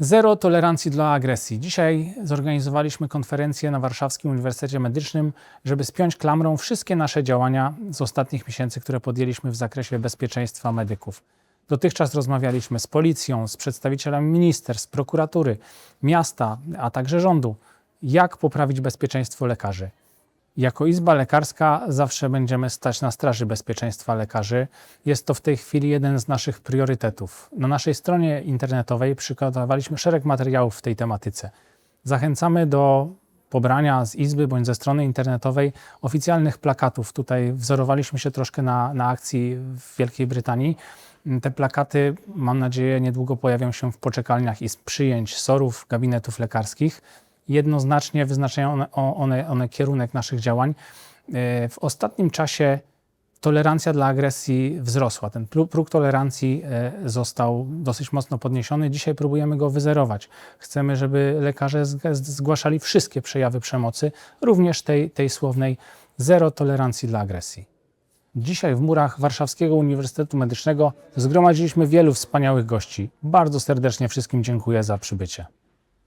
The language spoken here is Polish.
Zero tolerancji dla agresji. Dzisiaj zorganizowaliśmy konferencję na Warszawskim Uniwersytecie Medycznym, żeby spiąć klamrą wszystkie nasze działania z ostatnich miesięcy, które podjęliśmy w zakresie bezpieczeństwa medyków. Dotychczas rozmawialiśmy z policją, z przedstawicielami ministerstw, prokuratury, miasta, a także rządu, jak poprawić bezpieczeństwo lekarzy. Jako Izba Lekarska zawsze będziemy stać na straży bezpieczeństwa lekarzy. Jest to w tej chwili jeden z naszych priorytetów. Na naszej stronie internetowej przygotowaliśmy szereg materiałów w tej tematyce. Zachęcamy do pobrania z Izby bądź ze strony internetowej oficjalnych plakatów. Tutaj wzorowaliśmy się troszkę na, na akcji w Wielkiej Brytanii. Te plakaty, mam nadzieję, niedługo pojawią się w poczekalniach izb przyjęć, sorów, gabinetów lekarskich jednoznacznie wyznaczają one, one, one kierunek naszych działań. E, W ostatnim czasie tolerancja dla agresji wzrosła. Ten pró- próg tolerancji e, został dosyć mocno podniesiony. Dzisiaj próbujemy go wyzerować. Chcemy, żeby lekarze zg- zgłaszali wszystkie przejawy przemocy, również tej, tej słownej zero tolerancji dla agresji. Dzisiaj w murach Warszawskiego Uniwersytetu Medycznego zgromadziliśmy wielu wspaniałych gości. Bardzo serdecznie wszystkim dziękuję za przybycie.